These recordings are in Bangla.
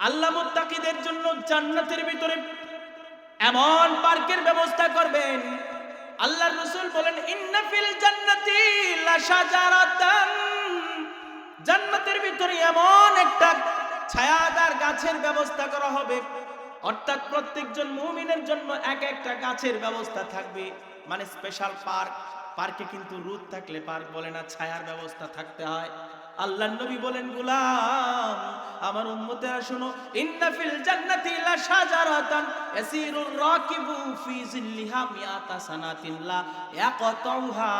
আল্লাহ মুত্তাকিদের জন্য জান্নাতের ভিতরে এমন পার্কের ব্যবস্থা করবেন। আল্লাহ রাসূল বলেন, ইন্না ফিল জান্নাতি জান্নাতের ভিতরে এমন একটা ছায়াদার গাছের ব্যবস্থা করা হবে। অর্থাৎ প্রত্যেকজন মুমিনের জন্য এক একটা গাছের ব্যবস্থা থাকবে মানে স্পেশাল পার্ক পার্কে কিন্তু রোদ থাকলে পার্ক বলে না, ছায়ার ব্যবস্থা থাকতে হয়। আল্লাহ নবী বলেন, গুলাম, আমার উম্মতেরা শোনো, ইন্না ফিল জান্নাতি লা শাজারাতান ইয়াসিরুর রাকিবু ফি জিল্লিহা মিয়াতা সানাতিন লা ইয়াকতাউহা।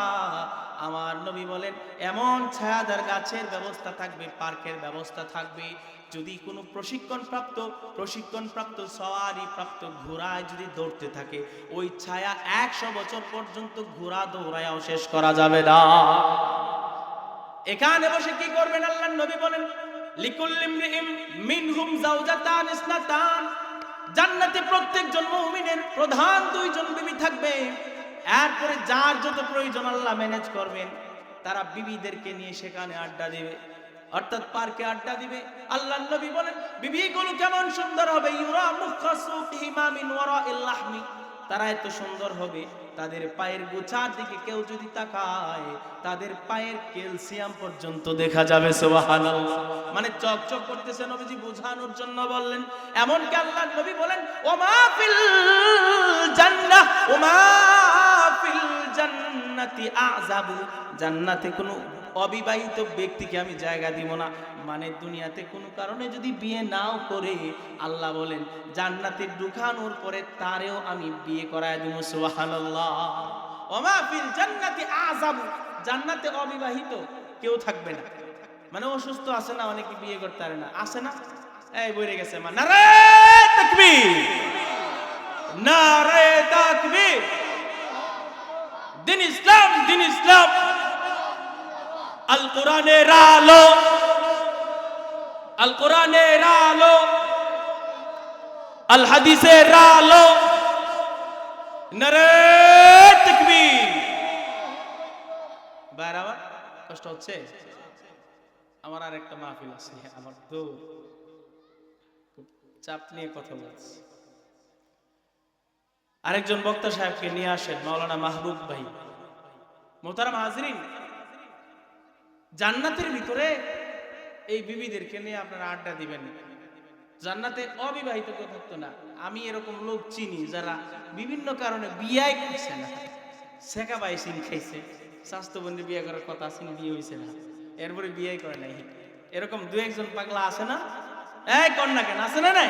আমার নবী বলেন, এমন ছায়াদার গাছের ব্যবস্থা থাকবে, পার্কের ব্যবস্থা থাকবে যদি কোনো প্রশিক্ষণ প্রাপ্ত প্রশিক্ষণ প্রাপ্ত সওয়ারি প্রাপ্ত ঘোড়ায় যদি দৌড়তে থাকে, ওই ছায়া একশো বছর পর্যন্ত ঘোড়া দৌড়ায়াও শেষ করা যাবে না। এখানে বসে কি করবেন আল্লাহ নবী বলেন জান্নাতে প্রধান বিবি থাকবে। এরপরে যার যত প্রয়োজন আল্লাহ ম্যানেজ করবেন, তারা বিবিদেরকে নিয়ে সেখানে আড্ডা দিবে। অর্থাৎ পার্কে আড্ডা দিবে। আল্লাহ নবী বলেন বিবিগুলো কেমন সুন্দর হবে? ইউরা মুখাসুকিহিমা মিন ওয়ারাইল লাহমি। তারা এত সুন্দর হবে, তাদের পায়ের গোছার দিকে কেউ যদি তাকায়, তাদের পায়ের ক্যালসিয়াম পর্যন্ত দেখা যাবে, সুবহানাল্লাহ। মানে চকচক করতেছে নবীজি, বোঝানোর জন্য বললেন এমন কি আল্লাহ নবী বলেন, ওমা ফিল জান্নাহ, ওমা ফিল জান্নাতি আযাবু। জান্নাতে কোনো অবিবাহিত ব্যক্তিকে আমি জায়গা দিব না। মানে দুনিয়াতে কোনো কারণে যদি বিয়ে নাও করে, আল্লাহ বলেন জান্নাতে ঢুকানোর পরে তারেও আমি বিয়ে করায় দিব, সুবহানাল্লাহ। ওমা ফিল জান্নাতি অবিবাহিত কেউ থাকবে না। মানে অসুস্থ আছে না, অনেকে বিয়ে করতে পারে না। আছে না? এই বইরে গেছে মা নারে তাকবীর! নারে তাকবীর! দিন ইসলাম দিন ইসলাম। আল কোরআনের আলো। আল কোরআনের আলো। আল হাদিসের আলো। নারে তাকবীর। বাইরে কষ্ট হচ্ছে? আমার আর একটা মাহফিল আছে, আমার তো চাপ নিয়ে কথা বলছি। আরেকজন বক্তা সাহেবকে নিয়ে আসেন, মাওলানা মাহবুব ভাই। মোতারাম হাজরিন জান্নাতের ভিতরে এই বিবিদেরকে নিয়ে আপনারা আড্ডা দিবেন জান্নাতে অবিবাহিত কেউ থাকতো না। আমি এরকম লোক চিনি যারা বিভিন্ন কারণে বিয়াই করছে না। শেখা বাইসিন খাইছে। স্বাস্থ্যবন্ধী বিয়ে করার কথা আছে বিয়ে হয়েছে না। এরপরে বিয়ে করে নাই। এরকম দু একজন পাগলা আছে না? এই কন্যা কেন? আছে না নাই?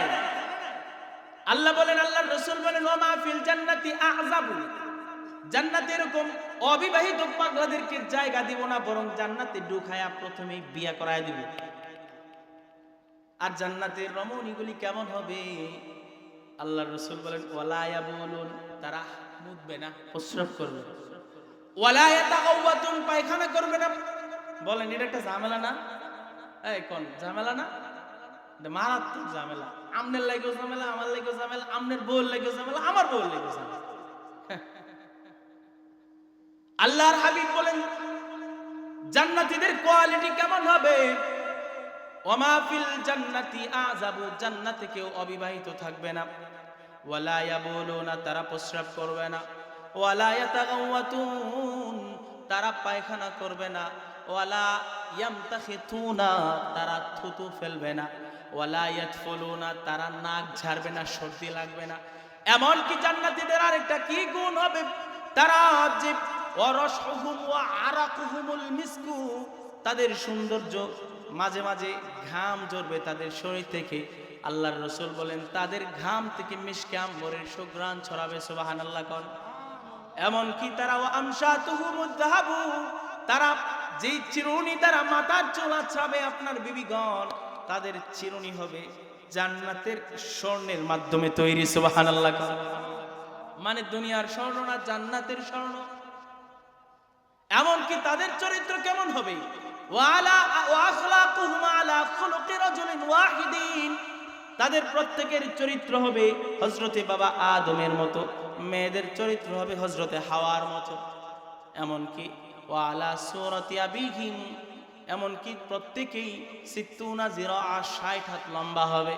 আল্লাহ বলেন আল্লাহ রসুল বলেন ওমা ফিল জান্নাতি আযাবু জান্নাতে এরকম অবিবাহিত পাগলাদেরকে জায়গা দিব না, বরং জান্নাতে ঢুকায়া প্রথমেই বিয়া করায় দিব। আর জান্নাতের রমণীগুলি কেমন হবে? আল্লাহ রসুল বলেন ওয়ালায়া বলুন তারা মুদবে না, প্রস্রাব করবে। ওয়ালায়া তাগাওয়াতুন পায়খানা করবে না। বলেন, এটা একটা ঝামেলা না? এই, কোন, ঝামেলা না? মারাত্মক ঝামেলা। আমনের লাগেও ঝামেলা, আমার লাগেও ঝামেলা, আমনের বউর লাগেও ঝামেলা, আমার বউর লাগেও ঝামেলা। আল্লাহর হাবিব বলেন, জান্নাতীদের কোয়ালিটি কেমন হবে? ওমা ফিল জান্নাতি আযাবু, জান্নাতে কেউ অবিবাহিত থাকবে না। ওয়ালা ইয়াবুলুনা, তারা প্রস্রাব করবে না। ওয়ালা ইয়াতাগাওয়াতুন, তারা পায়খানা করবে না। ওয়ালা ইয়ামতাখিতুনা, তারা থুতু ফেলবে না। ওয়ালা ইয়াতফুলুনা তারা নাক ঝাড়বে না, সর্দি লাগবে না। এমন কি জান্নাতীদের আরেকটা কি গুণ হবে? তারা যে মিসকু। তাদের সৌন্দর্য মাঝে মাঝে ঘাম ঝরবে তাদের শরীর থেকে। আল্লাহর রসুল বলেন, তাদের ঘাম থেকে মিশকে আম্বরের সুগ্রাণ ছড়াবে সুবাহান আল্লাহ কন। এমনকি তারা ও আমসা তুহুমুদ্দাহাবু তারা যেই চিরুনি তারা মাথার চুল আছড়াবে আপনার বিবিগণ, তাদের চিরুনি হবে জান্নাতের স্বর্ণের মাধ্যমে তৈরি সুবাহান আল্লাহ কন। মানে দুনিয়ার স্বর্ণ না জান্নাতের স্বর্ণ? এমনকি তাদের চরিত্র কেমন হবে? তাদের প্রত্যেকের চরিত্র হবে হজরতে বাবা আদমের মতো, মেয়েদের চরিত্র হবে হজরতে হাওয়ার মতো। এমনকি ওয়ালা সুরতি আবিহিম, এমনকি প্রত্যেকেই সিত্তুনা জিরো আর ষাট হাত লম্বা হবে।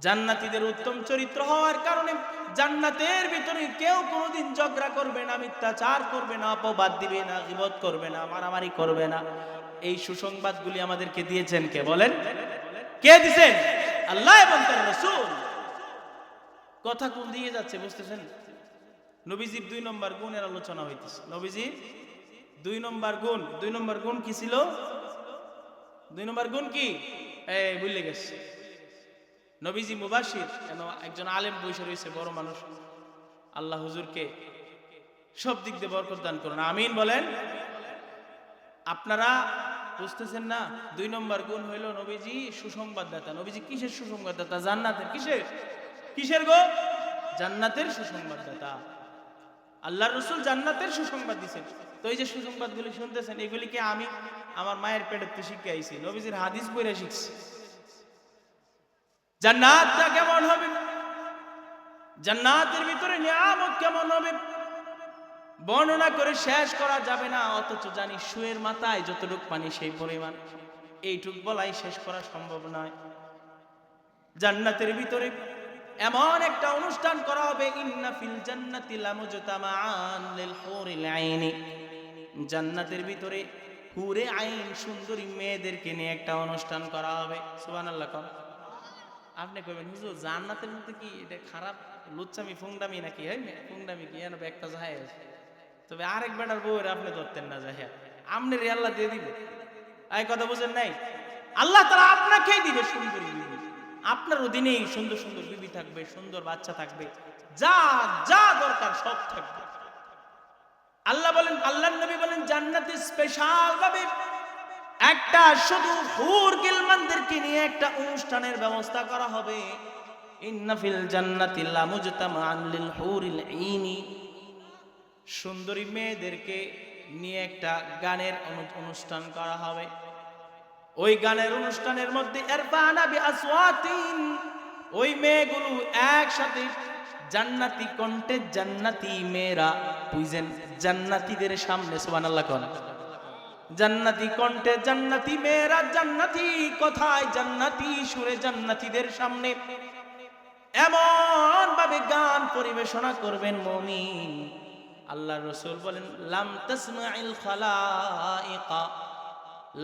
জান্নাতীদের উত্তম চরিত্র হওয়ার কারণে জান্নাতের ভিতরে কেউ কোনোদিন ঝগড়া করবে না, মিথ্যাচার করবে না, অপবাদ দিবে না, গিবত করবে না, মারামারি করবে না। এই সুসংবাদগুলি আমাদেরকে দিয়েছেন কে বলেন? কে দিছেন? আল্লাহ এবং তার রসুল। কথা কোন দিকে যাচ্ছে বুঝতেছেন? নবীজির দুই নম্বর গুণের আলোচনা হইতেছে। নবীজির দুই নম্বর গুণ, দুই নম্বর গুণ কি ছিল? দুই নম্বর গুণ কি? এই, ভুলে গেছে। নবীজি মুবাসির কেন একজন আলেম বসে রয়েছে, বড় মানুষ। আল্লাহ হুজুরকে সব দিক দিয়ে বরকত দান করুন, আমিন বলেন। আপনারা বুঝতেছেন না, দুই নম্বর গুণ হইল নবীজি সুসংবাদদাতা। নবীজি কিসের সুসংবাদদাতা? জান্নাতের। কিসের? কিসের গো? জান্নাতের সুসংবাদদাতা। আল্লাহ রসুল জান্নাতের সুসংবাদ দিচ্ছেন তো এই যে সুসংবাদগুলি শুনতেছেন, এগুলিকে আমি আমার মায়ের পেটের তো শিখে আইছি। নবীজির হাদিস পড়ে শিখছি। জান্নাতটা কেমন হবে? জান্নাতের ভিতরে নিয়ামত কেমন হবে? বর্ণনা করে শেষ করা যাবে না, অথচ জানি শুয়ের মাথায় যতটুক পানি সেই পরিমাণ। এইটুক বলাই শেষ করা সম্ভব নয়। জান্নাতের ভিতরে এমন একটা অনুষ্ঠান করা হবে, ইন্না ফিল জান্নাতি লামুজতামান লিল হুরিল আইনি। জান্নাতের ভিতরে হুরে আইন সুন্দরী মেয়েদেরকে নিয়ে একটা অনুষ্ঠান করা হবে। সুবহানাল্লাহ আপনি কইবেন, হুজুর, জান্নাতের মধ্যে কি এটা খারাপ লুচ্চামি, ফুংডামি নাকি? হয় না ফুংডামি কি? এনে একটা আছে। তবে আরেক বেটার বউয়ের আপনি ধরতেন না যাহিয়া আপনি রে আল্লাহ দিয়ে দিবে। এই কথা বুঝেন নাই? আল্লাহ তারা আপনাকেই দিবে সুন্দরী আপনার অধীনেই সুন্দর সুন্দর বিবি থাকবে, সুন্দর বাচ্চা থাকবে। যা যা দরকার সব থাকবে। আল্লাহ বলেন আল্লাহ নবী বলেন, জান্নাতে স্পেশাল ভাবে একটা শুধু হুর গিলমানদেরকে নিয়ে একটা অনুষ্ঠানের ব্যবস্থা করা হবে। ইন্নাফিল জান্নাতি লামুজতামান লিল হুরিল ঈনি। সুন্দরী মেয়েদেরকে নিয়ে একটা গানের অনু- অনুষ্ঠান করা হবে। ওই গানের অনুষ্ঠানের মধ্যে ওই মেয়েগুলো একসাথে জান্নাতি কণ্ঠে জান্নাতি মেয়েরা বুঝেন জান্নাতীদের সামনে, সুবহানাল্লাহ কোন। জান্নাতি কণ্ঠে জান্নাতি মেয়েরা, জান্নাতি কথায় জান্নাতি সুরে জান্নাতীদের সামনে এমন ভাবে গান পরিবেশনা করবেন মমিন। আল্লাহ রসুল বলেন, লাম তাসমাইল খালাইকা,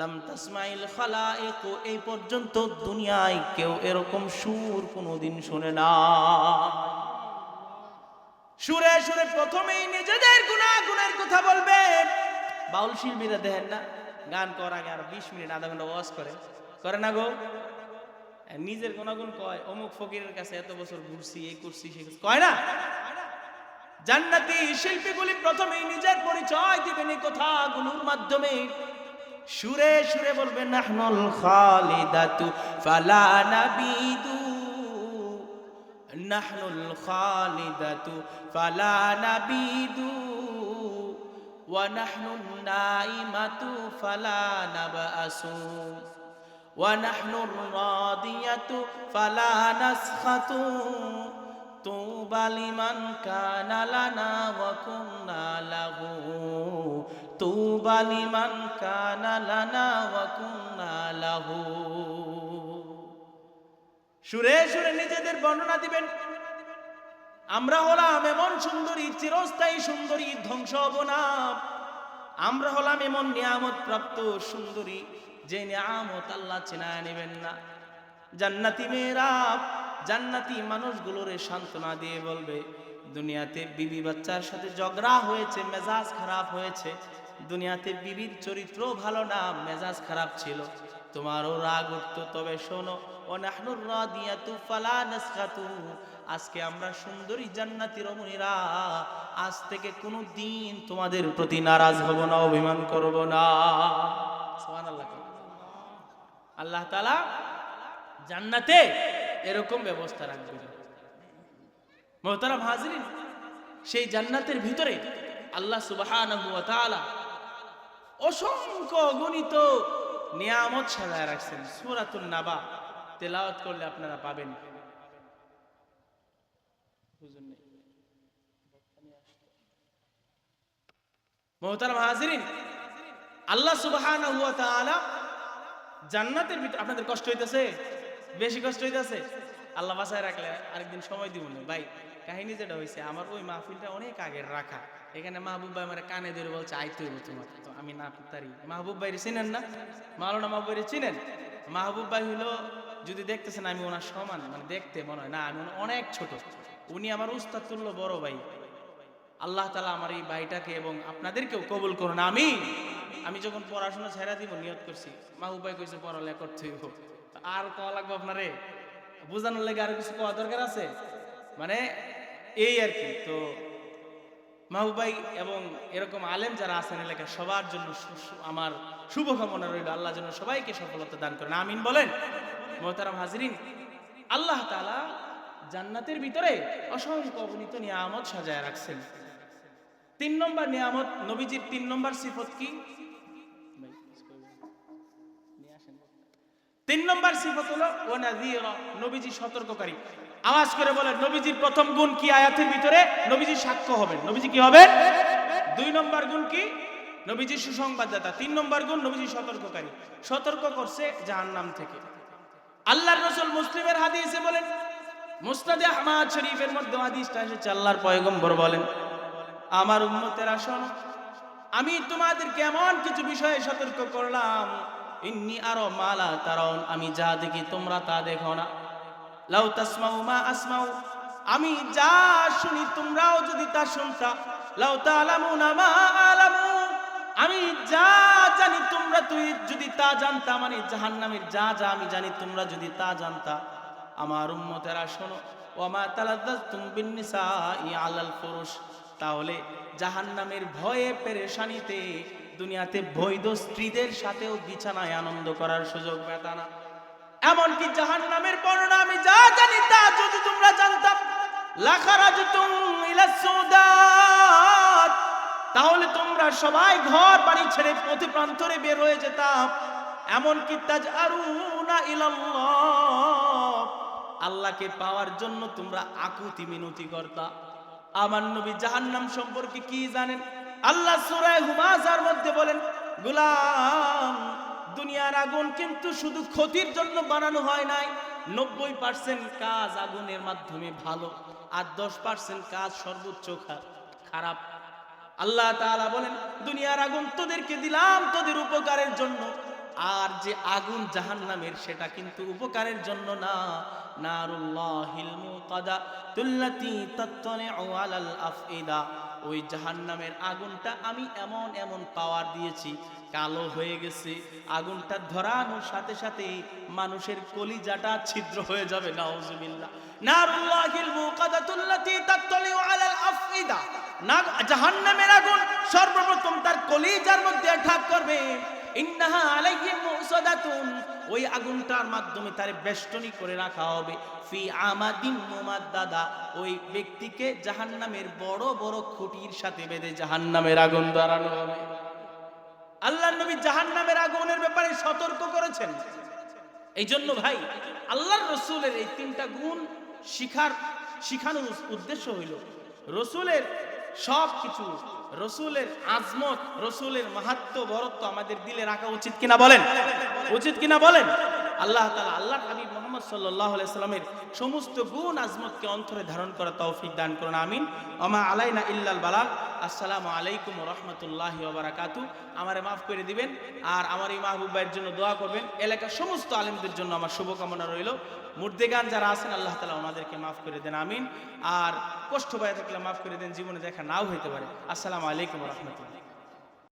লাম তাসমাইল খালাইক, এই পর্যন্ত দুনিয়ায় কেউ এরকম সুর কোনোদিন শুনে না। সুরে সুরে প্রথমেই নিজেদের গুণাগুণের কথা বলবে। বাউল শিল্পীরা দেখেন না, গান করার আগে আর বিশ মিনিট, আধা ঘণ্টা ওয়াজ করে। করে না গো? নিজের গুণাগুণ কয়, অমুক ফকিরের কাছে এত বছর ঘুরছি, এই করছি করছি। কয় না? জান্নাতি শিল্পীগুলি প্রথমেই নিজের পরিচয় দিবেন কথাগুলোর মাধ্যমে। সুরে সুরে বলবে নাহনুল খালিদাতু ফালা নাবিদু। নাহনুল খালিদাতু ফালা নাবিদু। ونحن النائمة فلا نبأس ونحن الراضية فلا نسخط طوبى لمن كان لنا وكنا له طوبى لمن كان لنا وكنا له সুরে সুরে নিজেদের বর্ণনা দিবেন আমরা হলাম এমন সুন্দরী, চিরস্থায়ী সুন্দরী, ধ্বংস অবনাম আমরা হলাম এমন নিয়ামত প্রাপ্ত সুন্দরী, যে নিয়ামত আল্লাহ চেনায় নেবেন না। জান্নাতি মেয়েরা, জান্নাতি মানুষগুলোরে সান্ত্বনা দিয়ে বলবে, দুনিয়াতে বিবি বাচ্চার সাথে ঝগড়া হয়েছে, মেজাজ খারাপ হয়েছে দুনিয়াতে বিবির চরিত্র ভালো না, মেজাজ খারাপ ছিল। তোমারও রাগ উঠতো, তবে শোনো ও নাহনুর রাদিয়াতু ফালা নাসখাতু। আজকে আমরা সুন্দরী জান্নাতি রমণীরা, আজ থেকে কোনো দিন তোমাদের প্রতি নারাজ হব না, অভিমান করব না। আল্লাহ তাআলা জান্নাতে এরকম ব্যবস্থা রাখবেন। মোহতারাম হাজরিন, সেই জান্নাতের ভিতরে আল্লাহ তাআলা অসংখ্য গণিত নিয়ামত সাজায় রাখছেন। সূরাতুন নাবা, তেলাওয়াত করলে আপনারা পাবেন। আল্লাহ সুবহানাহু ওয়া তাআলা জান্নাতের ভিতর আপনাদের কষ্ট হইতেছে? বেশি কষ্ট হইতেছে? আল্লাহ বাসায় রাখলে আরেকদিন সময় দিব না। ভাই কাহিনী যেটা হয়েছে আমার ওই মাহফিলটা অনেক আগের রাখা। এখানে মাহবুব ভাই আমার কানে ধরে বলছে, আইতে হইব তোমার তো আমি না পারি মাহবুব ভাই চিনেন না? মাওলানা মাহবুব ভাই চিনেন? মাহবুব ভাই হলো যদি দেখতেছেন আমি ওনার সমান মানে দেখতে মনে হয়। না, আমি অনেক ছোট। উনি আমার উস্তাদ তুল্য বড় ভাই। আল্লাহ তালা আমার এই ভাইটাকে এবং আপনাদেরকেও কবুল করুন। আমি আমি যখন পড়াশোনা ছেড়া দিব, নিয়ত করছি। মা উপায় কইছে, পড়ালেখা করতে হইব। আর কওয়া লাগবে আপনারে? বোঝানোর লেগে আর কিছু কওয়া দরকার আছে? মানে এই আর কি। তো মাহবুবাই এবং এরকম আলেম যারা আছেন এলাকায় সবার জন্য আমার শুভকামনা রইল। আল্লাহ যেন সবাইকে সফলতা দান করেন। আমিন বলেন। মোহতারাম হাজরিন, আল্লাহ তাআলা জান্নাতের ভিতরে অসংখ্য অগণিত নিয়ামত সাজায় রাখছেন। তিন নম্বর নিয়ামত, নবীজির তিন নম্বর সিফত কি? তিন নম্বর সিফত হলো ওয়ানাযীরা নবীজি সতর্ককারী। আওয়াজ করে বলেন, নবীজির প্রথম গুণ কি আয়াতের ভিতরে? নবীজি সাক্ষ্য হবেন। নবীজি কি হবেন? দুই নম্বর গুণ কি? নবীজি সুসংবাদদাতা। তিন নম্বর গুণ, নবীজি সতর্ককারী। সতর্ক করছে জাহান্নাম থেকে। আল্লাহর রাসূল মুসলিমের হাদিসে বলেন মুসনাদে আহমদ শরীফের মধ্যে হাদিসটা এসেছে, আল্লাহর পয়গম্বর বলেন, আমার উম্মতেরা শোনো আমি তোমাদেরকে এমন কিছু বিষয়ে সতর্ক করলাম। ইন্নি আরও মালা তারন আমি যা দেখি তোমরা তা দেখো না। লাউ তাসমাউ মা আসমাউ। আমি যা শুনি তোমরাও যদি তা শুনতা। লাউ তালামুনা মা আলামু। আমি যা জানি তোমরা তুই যদি তা জানতা মানে জাহান্নামের যা যা আমি জানি তোমরা যদি তা জানতা। আমার উম্মতেরা শোনো ওমা তালাদ্দাতুম বিন্নিসাই আলাল ফুরুশ। তাহলে জাহান্নামের ভয়ে পেরেশানিতে, দুনিয়াতে বৈধ স্ত্রীদের সাথেও বিছানায় আনন্দ করার সুযোগ পেতা এমনকি জাহান্নামের বর্ণনা আমি যা জানি তা যদি তোমরা জানতাম। সুদাত। তাহলে তোমরা সবাই ঘর বাড়ি ছেড়ে পথে প্রান্তরে বের হয়ে যেতাম। এমনকি তাজ আরুনা ইলাল্লাহ। আল্লাহকে পাওয়ার জন্য তোমরা আকুতি মিনতি করতা। আমার নবী জাহান্নাম সম্পর্কে কি জানেন? আল্লাহ সূরা হুমাজার মধ্যে বলেন, গোলাম দুনিয়ার আগুন কিন্তু শুধু ক্ষতির জন্য বানানো হয় নাই। নব্বই পার্সেন্ট কাজ আগুনের মাধ্যমে ভালো, আর দশ পার্সেন্ট কাজ সর্বোচ্চ খারাপ। আল্লাহ তাআলা বলেন, দুনিয়ার আগুন তোদেরকে দিলাম তোদের উপকারের জন্য। আর যে আগুন জাহান্নামের, সেটা কিন্তু উপকারের জন্য না। নারুল্লাহিল তুল্লাতি তাত্তালিউ আলাল ওই জাহান্নামের আগুনটা আমি এমন এমন পাওয়ার দিয়েছি, কালো হয়ে গেছে। আগুনটা ধরানোর সাথে সাথে মানুষের কলিজাটা ছিদ্র হয়ে যাবে, নাউজুবিল্লাহ। নারুল্লাহিল মুকাদাতুল্লাতি তাত্তালিউ আলাল আফইদা। না, জাহান্নামের আগুন সর্বপ্রথম তার কলিজার মধ্যে ঠাক করবে। ইন্নাহা আলাইহিম মুসাদাতুন। ওই আগুনটার মাধ্যমে তার বেষ্টনী করে রাখা হবে। ফি আমাদিন দাদা ওই ব্যক্তিকে জাহান্নামের বড় বড় খুঁটির সাথে বেঁধে জাহান্নামের আগুন দাঁড়ানো হবে। আল্লাহ নবী জাহান্নামের আগুনের ব্যাপারে সতর্ক করেছেন। এই জন্য ভাই, আল্লাহর রসুলের এই তিনটা গুণ শিখার, শিখানোর উদ্দেশ্য হইল, রসুলের সব কিছু রসুলের আজমত, রসুলের মাহাত্ম বরত্ব আমাদের দিলে রাখা উচিত কিনা বলেন? উচিত কিনা বলেন? আল্লাহ তালা আল্লাহ হাবিব মোহাম্মদ সাল্লাহ সাল্লামের সমস্ত গুণ আজমতকে অন্তরে ধারণ করা তৌফিক দান করুন, আমিন। আমা আলাইনা ইল্লাল বালাল আসসালামু আলাইকুম রহমতুল্লাহ বারাকাতু। আমারে মাফ করে দিবেন আর আমার এই মাহবুব ভাইয়ের জন্য দোয়া করবেন। এলাকার সমস্ত আলেমদের জন্য আমার শুভকামনা রইল। মুর্দেগান যারা আছেন, আল্লাহ তালা ওনাদেরকে মাফ করে দেন, আমিন। আর কষ্ট পায় থাকলে মাফ করে দেন, জীবনে দেখা নাও হইতে পারে। আসসালামু আলাইকুম রহমতুল্লাহ।